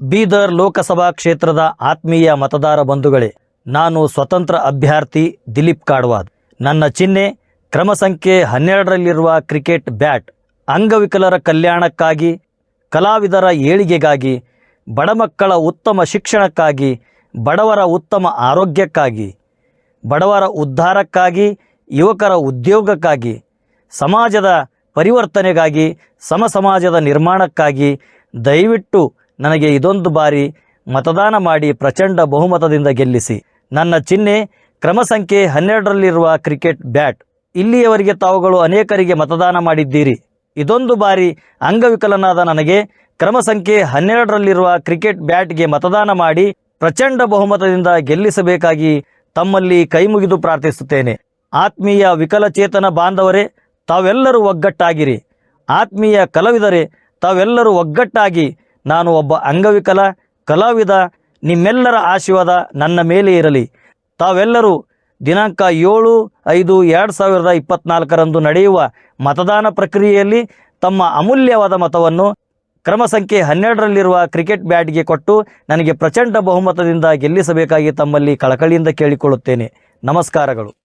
ಬೀದರ್ ಲೋಕಸಭಾ ಕ್ಷೇತ್ರದ ಆತ್ಮೀಯ ಮತದಾರ ಬಂಧುಗಳೇ, ನಾನು ಸ್ವತಂತ್ರ ಅಭ್ಯರ್ಥಿ ದಿಲೀಪ್ ಕಾಡ್ವಾದ್ ನನ್ನ ಚಿಹ್ನೆ ಕ್ರಮ ಸಂಖ್ಯೆ ಹನ್ನೆರಡರಲ್ಲಿರುವ ಕ್ರಿಕೆಟ್ ಬ್ಯಾಟ್. ಅಂಗವಿಕಲರ ಕಲ್ಯಾಣಕ್ಕಾಗಿ, ಕಲಾವಿದರ ಏಳಿಗೆಗಾಗಿ ಬಡಮಕ್ಕಳ ಉತ್ತಮ ಶಿಕ್ಷಣಕ್ಕಾಗಿ, ಬಡವರ ಉತ್ತಮ ಆರೋಗ್ಯಕ್ಕಾಗಿ, ಬಡವರ ಉದ್ಧಾರಕ್ಕಾಗಿ, ಯುವಕರ ಉದ್ಯೋಗಕ್ಕಾಗಿ, ಸಮಾಜದ ಪರಿವರ್ತನೆಗಾಗಿ ಸಮಸಮಾಜದ ನಿರ್ಮಾಣಕ್ಕಾಗಿ ದಯವಿಟ್ಟು ನನಗೆ ಇದೊಂದು ಬಾರಿ ಮತದಾನ ಮಾಡಿ ಪ್ರಚಂಡ ಬಹುಮತದಿಂದ ಗೆಲ್ಲಿಸಿ. ನನ್ನ ಚಿಹ್ನೆ ಕ್ರಮ ಸಂಖ್ಯೆ ಹನ್ನೆರಡರಲ್ಲಿರುವ ಕ್ರಿಕೆಟ್ ಬ್ಯಾಟ್. ಇಲ್ಲಿಯವರೆಗೆ ತಾವುಗಳು ಅನೇಕರಿಗೆ ಮತದಾನ ಮಾಡಿದ್ದೀರಿ. ಇದೊಂದು ಬಾರಿ ಅಂಗವಿಕಲನಾದ ನನಗೆ ಕ್ರಮ ಸಂಖ್ಯೆ ಹನ್ನೆರಡರಲ್ಲಿರುವ ಕ್ರಿಕೆಟ್ ಬ್ಯಾಟ್ಗೆ ಮತದಾನ ಮಾಡಿ ಪ್ರಚಂಡ ಬಹುಮತದಿಂದ ಗೆಲ್ಲಿಸಬೇಕಾಗಿ ತಮ್ಮಲ್ಲಿ ಕೈಮುಗಿದು ಪ್ರಾರ್ಥಿಸುತ್ತೇನೆ. ಆತ್ಮೀಯ ವಿಕಲಚೇತನ ಬಾಂಧವರೇ, ತಾವೆಲ್ಲರೂ ಒಗ್ಗಟ್ಟಾಗಿರಿ. ಆತ್ಮೀಯ ಕಲಾವಿದರೆ, ತಾವೆಲ್ಲರೂ ಒಗ್ಗಟ್ಟಾಗಿ ನಾನು ಒಬ್ಬ ಅಂಗವಿಕಲ, ಕಲಾವಿದ, ನಿಮ್ಮೆಲ್ಲರ ಆಶೀರ್ವಾದ ನನ್ನ ಮೇಲೆ ಇರಲಿ. ತಾವೆಲ್ಲರೂ ದಿನಾಂಕ ಏಳು ಐದು ಎರಡು ಸಾವಿರದ ಇಪ್ಪತ್ನಾಲ್ಕರಂದು ನಡೆಯುವ ಮತದಾನ ಪ್ರಕ್ರಿಯೆಯಲ್ಲಿ ತಮ್ಮ ಅಮೂಲ್ಯವಾದ ಮತವನ್ನು ಕ್ರಮ ಸಂಖ್ಯೆ ಹನ್ನೆರಡರಲ್ಲಿರುವ ಕ್ರಿಕೆಟ್ ಬ್ಯಾಟ್ಗೆ ಕೊಟ್ಟು ನನಗೆ ಪ್ರಚಂಡ ಬಹುಮತದಿಂದ ಗೆಲ್ಲಿಸಬೇಕಾಗಿ ತಮ್ಮಲ್ಲಿ ಕಳಕಳಿಯಿಂದ ಕೇಳಿಕೊಳ್ಳುತ್ತೇನೆ. ನಮಸ್ಕಾರಗಳು.